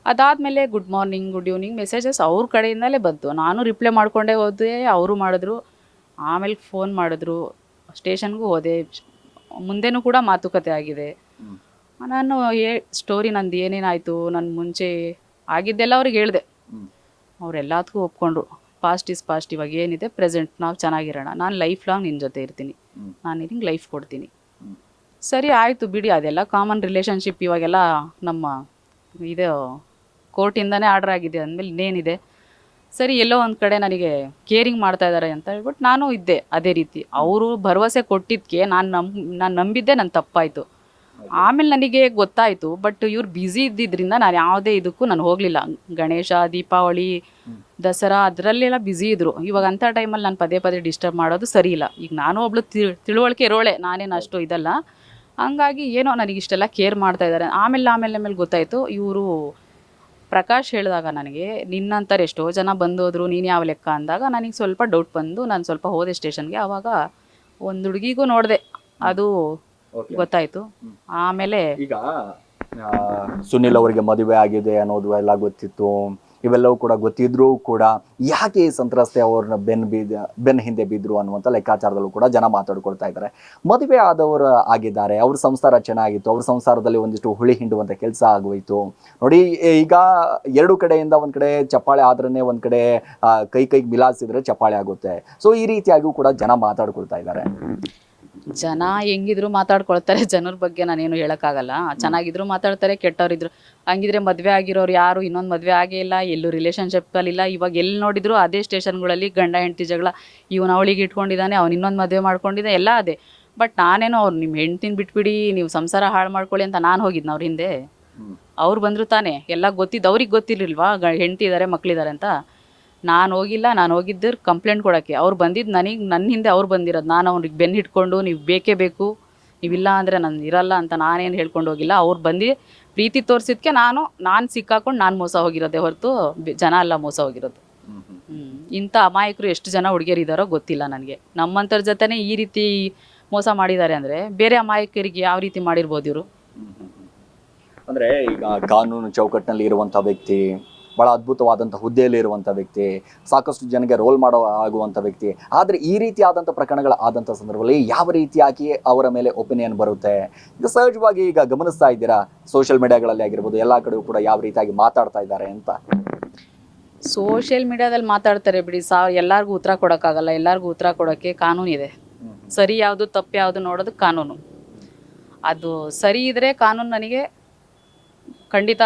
ಅದಾದಮೇಲೆ good morning good evening messages ಅವ್ರ ಕಡೆಯಿಂದಲೇ ಬಂತು. ನಾನು ರಿಪ್ಲೈ ಮಾಡಿಕೊಂಡೇ ಹೋದೆ ಅವರು ಮಾಡಿದ್ರು. ಆಮೇಲೆ ಫೋನ್ ಮಾಡಿದ್ರು. ಸ್ಟೇಷನ್ಗೂ ಹೋದೆ. ಮುಂದೆನೂ ಕೂಡ ಮಾತುಕತೆ ಆಗಿದೆ. ನಾನು ಏ ಸ್ಟೋರಿ ನಂದು ಏನೇನಾಯಿತು ನನ್ನ ಮುಂಚೆ ಆಗಿದ್ದೆಲ್ಲ ಅವ್ರಿಗೆ ಹೇಳಿದೆ. ಅವರೆಲ್ಲದಕ್ಕೂ ಒಪ್ಕೊಂಡ್ರು. ಪಾಸ್ಟ್ ಇಸ್ ಪಾಸ್ಟ್ ಇವಾಗ ಏನಿದೆ ಪ್ರೆಸೆಂಟ್ ನಾವು ಚೆನ್ನಾಗಿರೋಣ. ನಾನು ಲೈಫ್ ಲಾಂಗ್ ನಿನ್ನ ಜೊತೆ ಇರ್ತೀನಿ. ನಾನು ನಿನಗೆ ಲೈಫ್ ಕೊಡ್ತೀನಿ. ಸರಿ ಆಯಿತು ಬಿಡಿ. ಅದೆಲ್ಲ ಕಾಮನ್ ರಿಲೇಷನ್ಶಿಪ್ ಇವಾಗೆಲ್ಲ ನಮ್ಮ ಇದು ಕೋರ್ಟಿಂದನೇ ಆರ್ಡರ್ ಆಗಿದೆ ಅಂದಮೇಲೆ ಇನ್ನೇನಿದೆ. ಸರಿ, ಎಲ್ಲೋ ಒಂದು ಕಡೆ ನನಗೆ ಕೇರಿಂಗ್ ಮಾಡ್ತಾ ಇದ್ದಾರೆ ಅಂತ ಹೇಳ್ಬಿಟ್ಟು ನಾನು ಇದ್ದೆ ಅದೇ ರೀತಿ. ಅವರು ಭರವಸೆ ಕೊಟ್ಟಿದ್ದಕ್ಕೆ ನಾನು ನಂಬ್ ನಾನು ನಂಬಿದ್ದೆ ನನ್ನ ತಪ್ಪಾಯಿತು. ಆಮೇಲೆ ನನಗೆ ಗೊತ್ತಾಯಿತು, ಬಟ್ ಇವ್ರು ಬ್ಯುಸಿ ಇದ್ದಿದ್ದರಿಂದ ನಾನು ಯಾವುದೇ ಇದಕ್ಕೂ ನಾನು ಹೋಗಲಿಲ್ಲ. ಗಣೇಶ, ದೀಪಾವಳಿ, ದಸರಾ ಅದರಲ್ಲೆಲ್ಲ ಬ್ಯುಸಿ ಇದ್ದರು ಇವಾಗ ಅಂಥ ಟೈಮಲ್ಲಿ ನಾನು ಪದೇ ಪದೇ ಡಿಸ್ಟರ್ಬ್ ಮಾಡೋದು ಸರಿ ಇಲ್ಲ. ಈಗ ನಾನು ಒಬ್ಳು ತಿಳ್, ತಿಳುವಳಿಕೆ ಇರೋಳೆ, ನಾನೇನು ಅಷ್ಟು ಇದಲ್ಲ. ಹಂಗಾಗಿ ಏನೋ ನನಗೆ ಇಷ್ಟೆಲ್ಲ ಕೇರ್ ಮಾಡ್ತಾ ಇದ್ದಾರೆ ಆಮೇಲೆ ಆಮೇಲೆ ಆಮೇಲೆ ಗೊತ್ತಾಯಿತು, ಇವರು ಪ್ರಕಾಶ್ ಹೇಳಿದಾಗ ನನಗೆ ನಿನ್ನಂತಾರೆ ಎಷ್ಟೋ ಜನ ಬಂದೋದ್ರು ನೀನು ಯಾವ ಲೆಕ್ಕ ಅಂದಾಗ ನನಗೆ ಸ್ವಲ್ಪ ಡೌಟ್ ಬಂದು ನಾನು ಸ್ವಲ್ಪ ಹೋದೆ ಸ್ಟೇಷನ್ಗೆ ಆವಾಗ ಒಂದು ಹುಡುಗಿಗೂ ನೋಡಿದೆ. ಅದು ಗೊತ್ತಾಯ್ತು. ಆಮೇಲೆ
ಈಗ ಸುನಿಲ್ ಅವರಿಗೆ ಮದುವೆ ಆಗಿದೆ ಅನ್ನೋದು ಎಲ್ಲ ಗೊತ್ತಿತ್ತು. ಇವೆಲ್ಲವೂ ಕೂಡ ಗೊತ್ತಿದ್ರೂ ಕೂಡ ಯಾಕೆ ಈ ಸಂತ್ರಸ್ತೆ ಅವ್ರನ್ನ ಬೆನ್ ಬೀದ ಬೆನ್ ಹಿಂದೆ ಬಿದ್ದರು ಅನ್ನುವಂಥ ಲೆಕ್ಕಾಚಾರದಲ್ಲೂ ಕೂಡ ಜನ ಮಾತಾಡ್ಕೊಳ್ತಾ ಇದ್ದಾರೆ. ಮದುವೆ ಆದವರು ಆಗಿದ್ದಾರೆ, ಅವ್ರ ಸಂಸಾರ ಚೆನ್ನಾಗಿತ್ತು, ಅವ್ರ ಸಂಸಾರದಲ್ಲಿ ಒಂದಿಷ್ಟು ಹುಳಿ ಹಿಂಡುವಂಥ ಕೆಲಸ ಆಗೋಯಿತು. ನೋಡಿ, ಈಗ ಎರಡು ಕಡೆಯಿಂದ ಒಂದು ಕಡೆ ಚಪ್ಪಾಳೆ ಆದ್ರೇ ಒಂದು ಕಡೆ ಕೈ ಕೈಗೆ ಮಿಲಾಸಿದ್ರೆ ಚಪ್ಪಾಳೆ ಆಗುತ್ತೆ. ಸೊ ಈ ರೀತಿಯಾಗಿಯೂ ಕೂಡ ಜನ ಮಾತಾಡ್ಕೊಳ್ತಾ ಇದ್ದಾರೆ.
ಜನ ಹೆಂಗಿದ್ರು ಮಾತಾಡ್ಕೊಳ್ತಾರೆ ಜನರ ಬಗ್ಗೆ ನಾನೇನು ಹೇಳೋಕ್ಕಾಗಲ್ಲ. ಚೆನ್ನಾಗಿದ್ರು ಮಾತಾಡ್ತಾರೆ ಕೆಟ್ಟವ್ರಿದ್ರು. ಹಂಗಿದ್ರೆ ಮದುವೆ ಆಗಿರೋರು ಯಾರು ಇನ್ನೊಂದು ಮದುವೆ ಆಗೇ ಇಲ್ಲ ಎಲ್ಲೂ ರಿಲೇಷನ್ಶಿಪ್ಪಲ್ಲಿ ಇಲ್ಲ. ಇವಾಗ ಎಲ್ಲಿ ನೋಡಿದ್ರು ಅದೇ ಸ್ಟೇಷನ್ಗಳಲ್ಲಿ ಗಂಡ ಹೆಂಡತಿ ಜಗಳ. ಇವನು ಅವಳಿಗೆ ಇಟ್ಕೊಂಡಿದ್ದಾನೆ ಅವ್ನು ಇನ್ನೊಂದು ಮದುವೆ ಮಾಡ್ಕೊಂಡಿದ್ದೆ ಎಲ್ಲ ಅದೇ. ಬಟ್ ನಾನೇನೋ ಅವ್ರು ನಿಮ್ಮ ಹೆಂಡ್ತಿನ ಬಿಟ್ಬಿಡಿ ನೀವು ಸಂಸಾರ ಹಾಳು ಮಾಡ್ಕೊಳ್ಳಿ ಅಂತ ನಾನು ಹೋಗಿದ್ನ ಅವ್ರ ಹಿಂದೆ. ಅವ್ರು ಬಂದರು ತಾನೇ. ಎಲ್ಲ ಗೊತ್ತಿದ್ದು ಅವ್ರಿಗೆ ಗೊತ್ತಿರಲಿಲ್ವಾ? ಹೆಂಡ್ತಿ ಇದ್ದಾರೆ ಮಕ್ಳಿದ್ದಾರೆ ಅಂತ. ನಾನು ಹೋಗಿಲ್ಲ ನಾನು ಹೋಗಿದ್ದರು ಕಂಪ್ಲೇಂಟ್ ಕೊಡೋಕ್ಕೆ. ಅವ್ರು ಬಂದಿದ್ದು ನನಗೆ ನನ್ನ ಹಿಂದೆ ಅವ್ರು ಬಂದಿರೋದು. ನಾನು ಅವ್ರಿಗೆ ಬೆನ್ನು ಹಿಡ್ಕೊಂಡು ನೀವು ಬೇಕೇ ಬೇಕು ನೀವಿಲ್ಲ ಅಂದರೆ ನಾನು ಇರಲ್ಲ ಅಂತ ನಾನೇನು ಹೇಳ್ಕೊಂಡು ಹೋಗಿಲ್ಲ. ಅವ್ರು ಬಂದು ಪ್ರೀತಿ ತೋರಿಸಿದ್ಕೆ ನಾನು ನಾನು ಸಿಕ್ಕಾಕೊಂಡು ನಾನು ಮೋಸ ಹೋಗಿರೋದೆ ಹೊರತು ಜನ ಎಲ್ಲ ಮೋಸ ಹೋಗಿರೋದು. ಇಂಥ ಅಮಾಯಕರು ಎಷ್ಟು ಜನ ಹುಡುಗಿಯರಿದ್ದಾರೋ ಗೊತ್ತಿಲ್ಲ ನನಗೆ. ನಮ್ಮಂಥವ್ರ ಜೊತೆನೇ ಈ ರೀತಿ ಮೋಸ ಮಾಡಿದ್ದಾರೆ ಅಂದರೆ ಬೇರೆ ಅಮಾಯಕರಿಗೆ ಯಾವ ರೀತಿ ಮಾಡಿರ್ಬೋದು ಇವರು?
ಅಂದ್ರೆ ಈಗ ಕಾನೂನು ಚೌಕಟ್ಟಿನಲ್ಲಿ ಇರುವಂಥ ವ್ಯಕ್ತಿ ಬಹಳ ಅದ್ಭುತವಾದಂಥ ಹುದ್ದೆಯಲ್ಲಿ ಇರುವಂಥ ವ್ಯಕ್ತಿ ಸಾಕಷ್ಟು ಜನಕ್ಕೆ ರೋಲ್ ಮಾಡೋ ಆಗುವಂಥ ವ್ಯಕ್ತಿ. ಆದರೆ ಈ ರೀತಿಯಾದಂಥ ಪ್ರಕರಣಗಳು ಆದಂಥ ಸಂದರ್ಭದಲ್ಲಿ ಯಾವ ರೀತಿಯಾಗಿ ಅವರ ಮೇಲೆ ಒಪಿನಿಯನ್ ಬರುತ್ತೆ? ಈಗ ಸಹಜವಾಗಿ ಈಗ ಗಮನಿಸ್ತಾ ಇದ್ದೀರಾ? ಸೋಷಿಯಲ್ ಮೀಡಿಯಾಗಳಲ್ಲಿ ಆಗಿರ್ಬೋದು ಎಲ್ಲ ಕಡೆಯೂ ಕೂಡ ಯಾವ ರೀತಿಯಾಗಿ ಮಾತಾಡ್ತಾ ಇದ್ದಾರೆ ಅಂತ?
ಸೋಷಿಯಲ್ ಮೀಡಿಯಾದಲ್ಲಿ ಮಾತಾಡ್ತಾರೆ ಬಿಡಿ. ಸಾ ಎಲ್ಲರಿಗೂ ಉತ್ತರ ಕೊಡೋಕ್ಕಾಗಲ್ಲ. ಎಲ್ಲರಿಗೂ ಉತ್ತರ ಕೊಡೋಕ್ಕೆ ಕಾನೂನಿದೆ ಸರಿ ಯಾವುದು ತಪ್ಪು ಯಾವುದು ನೋಡೋದು ಕಾನೂನು. ಅದು ಸರಿ ಇದ್ದರೆ ಕಾನೂನು ನನಗೆ ಖಂಡಿತ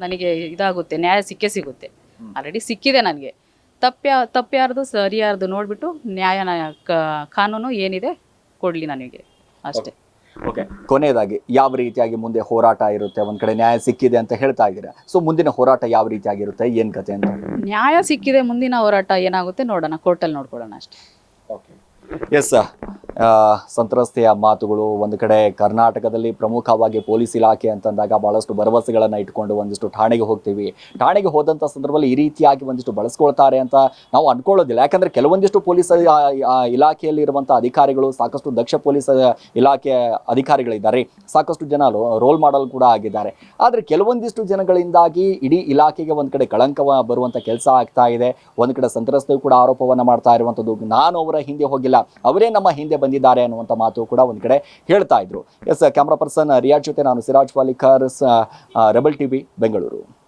ನನಗೆ ಇದಾಗುತ್ತೆ ನ್ಯಾಯ ಸಿಕ್ಕೇ ಸಿಗುತ್ತೆ. ಆಲ್ರೆಡಿ ಸಿಕ್ಕಿದೆ ನನಗೆ. ತಪ್ಪ ತಪ್ಪ್ಯಾರ್ದು ಸರಿಯಾರ್ದು ನೋಡ್ಬಿಟ್ಟು ಸರಿ ಯಾರ್ದು ನೋಡಿಬಿಟ್ಟು ನ್ಯಾಯನ ಕ- ಕಾನೂನು ಏನಿದೆ ಕೊಡಲಿ ನನಗೆ. ಅಷ್ಟೇ.
ಓಕೆ. ಕೊನೆಯದಾಗಿ ಯಾವ ರೀತಿಯಾಗಿ ಮುಂದೆ ಹೋರಾಟ ಇರುತ್ತೆ? ಒಂದ್ ಕಡೆ ನ್ಯಾಯ ಸಿಕ್ಕಿದೆ ಅಂತ ಹೇಳ್ತಾ ಇದ್ದೀರಾ? ಸೊ ಮುಂದಿನ ಹೋರಾಟ ಯಾವ ರೀತಿಯಾಗಿರುತ್ತೆ? ಏನ್ ಕತೆ ಅಂತ?
ನ್ಯಾಯ ಸಿಕ್ಕಿದೆ ಮುಂದಿನ ಹೋರಾಟ ಏನಾಗುತ್ತೆ ನೋಡೋಣ ಕೋರ್ಟಲ್ಲಿ ನೋಡ್ಕೊಳ್ಳೋಣ ಅಷ್ಟೇ.
ಎಸ್ ಸಂತ್ರಸ್ತೆಯ ಮಾತುಗಳು ಒಂದು ಕಡೆ ಕರ್ನಾಟಕದಲ್ಲಿ ಪ್ರಮುಖವಾಗಿ ಪೊಲೀಸ್ ಇಲಾಖೆ ಅಂತಂದಾಗ ಬಹಳಷ್ಟು ಭರವಸೆಗಳನ್ನು ಇಟ್ಕೊಂಡು ಒಂದಿಷ್ಟು ಠಾಣೆಗೆ ಹೋಗ್ತೀವಿ. ಠಾಣೆಗೆ ಹೋದಂಥ ಸಂದರ್ಭದಲ್ಲಿ ಈ ರೀತಿಯಾಗಿ ಒಂದಿಷ್ಟು ಬಳಸ್ಕೊಳ್ತಾರೆ ಅಂತ ನಾವು ಅನ್ಕೊಳ್ಳೋದಿಲ್ಲ. ಯಾಕಂದ್ರೆ ಕೆಲವೊಂದಿಷ್ಟು ಪೊಲೀಸ್ ಇಲಾಖೆಯಲ್ಲಿ ಇರುವಂಥ ಅಧಿಕಾರಿಗಳು, ಸಾಕಷ್ಟು ದಕ್ಷ ಪೊಲೀಸ್ ಇಲಾಖೆ ಅಧಿಕಾರಿಗಳಿದ್ದಾರೆ. ಸಾಕಷ್ಟು ಜನ ರೋಲ್ ಮಾಡಲ್ ಕೂಡ ಆಗಿದ್ದಾರೆ. ಆದರೆ ಕೆಲವೊಂದಿಷ್ಟು ಜನಗಳಿಂದಾಗಿ ಇಡೀ ಇಲಾಖೆಗೆ ಒಂದು ಕಡೆ ಕಳಂಕ ಬರುವಂಥ ಕೆಲಸ ಆಗ್ತಾ ಇದೆ. ಒಂದು ಕಡೆ ಸಂತ್ರಸ್ತೆಯು ಕೂಡ ಆರೋಪವನ್ನು ಮಾಡ್ತಾ ಇರುವಂಥದ್ದು ನಾನು ಅವರ ಹಿಂದೆ ಹೋಗಿಲ್ಲ. ಅವರೇ ನಮ್ಮ ಹಿಂದೆ ಬಂದಿದ್ದಾರೆ ಅನ್ನುವಂಥ ಮಾತು ಕೂಡ ಒಂದು ಕಡೆ ಹೇಳ್ತಾ ಇದ್ರು. ಎಸ್ ಕ್ಯಾಮ್ರಾ ಪರ್ಸನ್ ರಿಯಾಜ್ ಜೊತೆ ನಾನು ಸಿರಾಜ್ ಪಾಲಿಕರ್ ರೆಬಲ್ ಟಿವಿ ಬೆಂಗಳೂರು